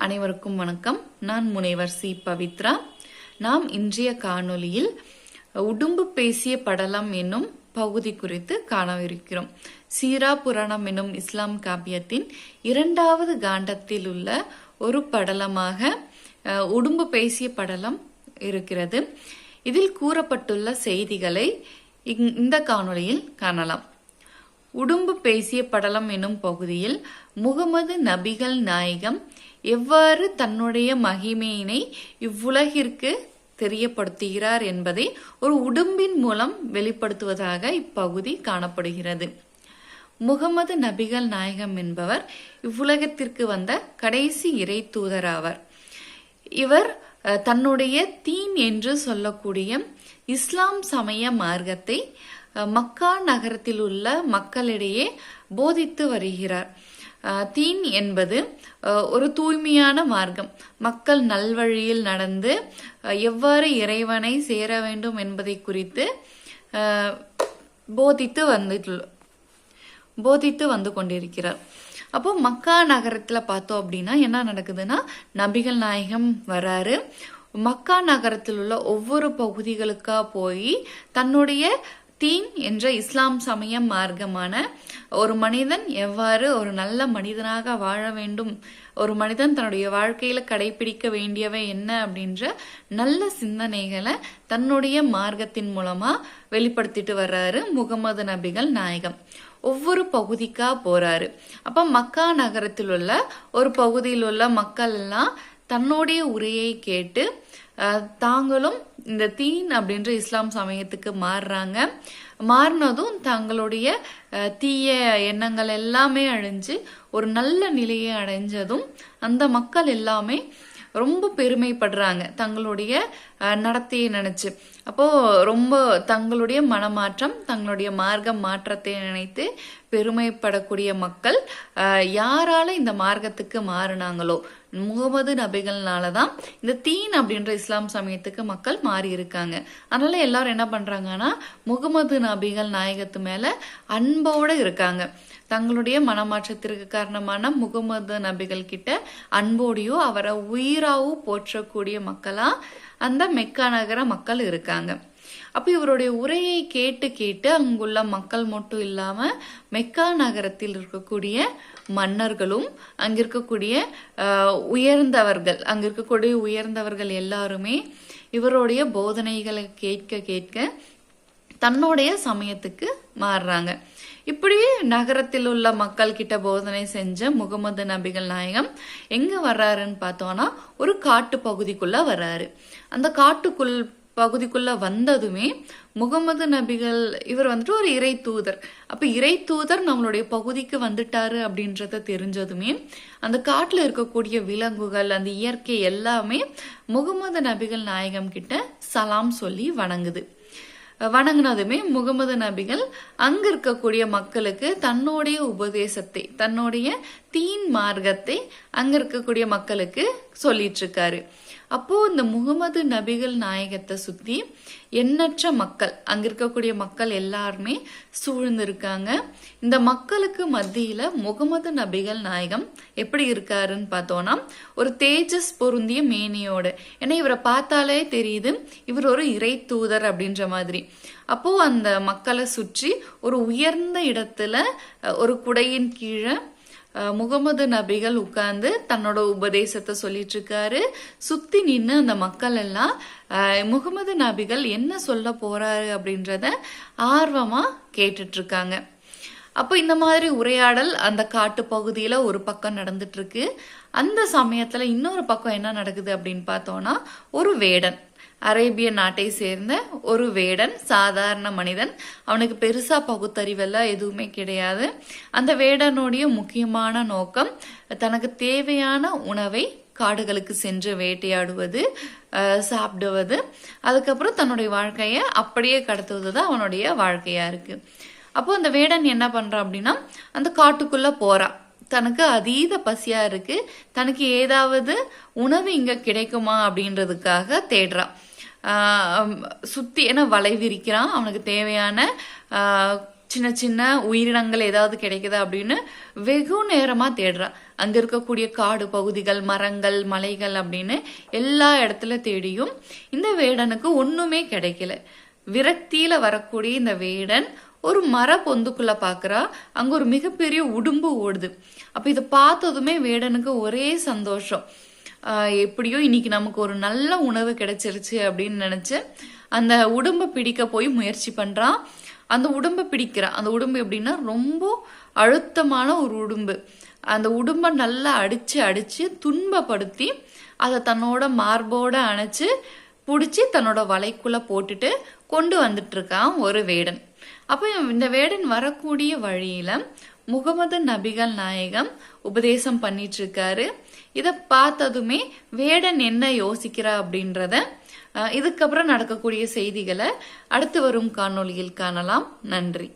அனைவருக்கும் வணக்கம். நான் முனைவர் சி. பவித்ரா. நாம் இன்றைய காணொளியில் உடும்பு பேசிய படலம் என்னும் பகுதி குறித்து காணவிருக்கிறோம். சீரா புராணம் என்னும் இஸ்லாம் காப்பியத்தின் இரண்டாவது காண்டத்தில் உள்ள ஒரு படலமாக உடும்பு பேசிய படலம் இருக்கிறது. இதில் கூறப்பட்டுள்ள செய்திகளை இந்த காணொளியில் காணலாம். உடும்பு பேசிய படலம் எனும் பகுதியில் முகமது நபிகள் நாயகம் எவ்வாறு தன்னுடைய மகிமையினை இவ்வுலகிற்கு தெரியப்படுத்துகிறார் என்பதை ஒரு உடும்பின் மூலம் வெளிப்படுத்துவதாக இப்பகுதி காணப்படுகிறது. முகமது நபிகள் நாயகம் என்பவர் இவ்வுலகத்திற்கு வந்த கடைசி இறை தூதராவர் இவர் தன்னுடைய தீன் என்று சொல்லக்கூடிய இஸ்லாம் சமய மார்க்கத்தை மக்கா நகரத்தில் உள்ள மக்களிடையே போதித்து வருகிறார். தீன் என்பது ஒரு தூய்மையான மார்க்கம். மக்கள் நல்வழியில் நடந்து எவ்வாறு இறைவனை சேர வேண்டும் என்பதை குறித்து அஹ், போதித்து வந்துட்டு போதித்து வந்து கொண்டிருக்கிறார். அப்போ மக்கா நகரத்துல பார்த்தோம் அப்படின்னா என்ன நடக்குதுன்னா நபிகள் நாயகம் வராரு. மக்கா நகரத்தில் உள்ள ஒவ்வொரு பகுதிகளுக்கா போய் தன்னுடைய தீன் என்ற இஸ்லாம் சமய மார்க்கமான ஒரு மனிதன் எவ்வாறு ஒரு நல்ல மனிதனாக வாழ வேண்டும்? ஒரு மனிதன் தன்னுடைய வாழ்க்கையில கடைபிடிக்க வேண்டியவை என்ன? அப்படின்ற நல்ல சிந்தனைகளை தன்னுடைய மார்க்கத்தின் மூலமா வெளிப்படுத்திட்டு வர்றாரு முகமது நபிகள் நாயகம். ஒவ்வொரு பகுதிக்கா போறாரு. அப்ப மக்கா நகரத்தில் உள்ள ஒரு பகுதியில் உள்ள மக்கள் எல்லாம் தன்னுடைய உரையை கேட்டு தாங்களும் இந்த தீன் அப்படின்ற இஸ்லாம் சமயத்துக்கு மாறுறாங்க. மாறினதும் தங்களுடைய தீய எண்ணங்கள் எல்லாமே அழிஞ்சு ஒரு நல்ல நிலையை அடைஞ்சதும் அந்த மக்கள் எல்லாமே ரொம்ப பெருமைப்படுறாங்க தங்களுடைய அஹ், நடத்தையை நினைச்சு. அப்போ ரொம்ப தங்களுடைய மனமாற்றம் தங்களுடைய மார்க்க மாற்றத்தை நினைத்து பெருமைப்படக்கூடிய மக்கள் யாரால இந்த மார்க்கத்துக்கு மாறினாங்களோ முகமது நபிகள்னால தான் இந்த தீன் அப்படின்ற இஸ்லாம் சமயத்துக்கு மக்கள் மாறி இருக்காங்க அதனால எல்லாரும் என்ன பண்றாங்கன்னா முகமது நபிகள் நாயகத்து மேல அன்போட இருக்காங்க. தங்களுடைய மனமாற்றத்திற்கு காரணமான முகமது நபிகள் கிட்ட அன்போடையோ அவரை உயிராவோ போற்றக்கூடிய மக்களா அந்த மெக்கா நகர மக்கள் இருக்காங்க. அப்ப இவருடைய உரையை கேட்டு கேட்டு அங்குள்ள மக்கள் மட்டும் இல்லாம மெக்கா நகரத்தில் இருக்கக்கூடிய மன்னர்களும் அங்கிருக்கக்கூடிய உயர்ந்தவர்கள் அங்க இருக்கக்கூடிய உயர்ந்தவர்கள் எல்லாருமே இவருடைய போதனைகளை கேட்க கேட்க தன்னுடைய சமயத்துக்கு மாறுறாங்க. இப்படி நகரத்தில் உள்ள மக்கள் கிட்ட போதனை செஞ்ச முகமது நபிகள் நாயகம் எங்க வர்றாருன்னு பார்த்தோம்னா ஒரு காட்டு பகுதிக்குள்ள வர்றாரு. அந்த காட்டுக்குள் பகுதிக்குள்ள வந்ததுமே முகமது நபிகள் இவர் வந்துட்டு ஒரு இறை தூதர். அப்ப இறை தூதர் நம்மளுடைய பகுதிக்கு வந்துட்டாரு அப்படின்றத தெரிஞ்சதுமே அந்த காட்டுல இருக்கக்கூடிய விலங்குகள் அந்த இயற்கை எல்லாமே முகமது நபிகள் நாயகம் கிட்ட சலாம் சொல்லி வணங்குது. வணங்கினதுமே முகமது நபிகள் அங்க இருக்கக்கூடிய மக்களுக்கு தன்னுடைய உபதேசத்தை தன்னுடைய தீன் மார்க்கத்தை அங்க இருக்கக்கூடிய மக்களுக்கு சொல்லிட்டு இருக்காரு அப்போ இந்த முகமது நபிகள் நாயகத்தை சுத்தி எண்ணற்ற மக்கள் அங்க இருக்கக்கூடிய மக்கள் எல்லாருமே சூழ்ந்திருக்காங்க. இந்த மக்களுக்கு மத்தியில முகமது நபிகள் நாயகம் எப்படி இருக்காருன்னு பார்த்தோம்னா ஒரு தேஜஸ் பொருந்திய மேனியோடு. ஏன்னா இவரை பார்த்தாலே தெரியுது இவர் ஒரு இறை தூதர் அப்படின்ற மாதிரி. அப்போ அந்த மக்களை சுற்றி ஒரு உயர்ந்த இடத்துல ஒரு குடையின் கீழே முகமது நபிகள் உட்கார்ந்து தன்னோட உபதேசத்தை சொல்லிட்டு இருக்காரு சுத்தி நின்று அந்த மக்கள் எல்லாம் முகமது நபிகள் என்ன சொல்ல போறாரு அப்படின்றத ஆர்வமா கேட்டுட்டு இருக்காங்க அப்போ இந்த மாதிரி உரையாடல் அந்த காட்டு பகுதியில ஒரு பக்கம் நடந்துட்டு இருக்கு அந்த சமயத்துல இன்னொரு பக்கம் என்ன நடக்குது அப்படின்னு பார்த்தோம்னா ஒரு வேடன். அரேபிய நாட்டை சேர்ந்த ஒரு வேடன் சாதாரண மனிதன். அவனுக்கு பெருசா பகுத்தறிவெல்லாம் எதுவுமே கிடையாது. அந்த வேடனுடைய முக்கியமான நோக்கம் தனக்கு தேவையான உணவை காடுகளுக்கு சென்று வேட்டையாடுவது சாப்பிடுவது. அதுக்கப்புறம் தன்னுடைய வாழ்க்கையை அப்படியே கடத்துவது தான் அவனுடைய வாழ்க்கையா இருக்கு. அப்போ அந்த வேடன் என்ன பண்றான் அப்படின்னா அந்த காட்டுக்குள்ள போறான். தனக்கு அதீத பசியா இருக்கு. தனக்கு ஏதாவது உணவு இங்க கிடைக்குமா அப்படின்றதுக்காக தேடுறான். ஆஹ் சுத்தி ஏன்னா வளைவிரிக்கிறான்? அவனுக்கு தேவையான ஆஹ் சின்ன சின்ன உயிரினங்கள் ஏதாவது கிடைக்குதா அப்படின்னு வெகு நேரமா தேடுறான். அங்க இருக்கக்கூடிய காடு பகுதிகள் மரங்கள் மலைகள் அப்படின்னு எல்லா இடத்துல தேடியும் இந்த வேடனுக்கு ஒண்ணுமே கிடைக்கல. விரக்தியில வரக்கூடிய இந்த வேடன் ஒரு மர பொந்துக்குள்ள பாக்குறா. அங்க ஒரு மிகப்பெரிய உடும்பு ஓடுது. அப்ப இதை பார்த்ததுமே வேடனுக்கு ஒரே சந்தோஷம். எப்படியோ இன்னைக்கு நமக்கு ஒரு நல்ல உணவு கிடைச்சிருச்சு அப்படின்னு நினைச்சு அந்த உடம்பை பிடிக்க போய் முயற்சி பண்றான். அந்த உடம்பை பிடிக்கிறான் அந்த உடம்பு எப்படின்னா ரொம்ப அழுத்தமான ஒரு உடும்பு. அந்த உடம்பை நல்லா அடிச்சு அடிச்சு துன்பப்படுத்தி அதை தன்னோட மார்போட அணைச்சு பிடிச்சி தன்னோட வலைக்குள்ள போட்டுட்டு கொண்டு வந்துட்டு இருக்கான் ஒரு வேடன். அப்போ இந்த வேடன் வரக்கூடிய வழியில முகமது நபிகள் நாயகம் உபதேசம் பண்ணிட்டு இருக்காரு இதை பார்த்ததுமே வேடன் என்ன யோசிக்கிறா அப்படின்றத இதுக்கப்புறம் நடக்கக்கூடிய செய்திகளை அடுத்து வரும் காணொளியில் காணலாம். நன்றி.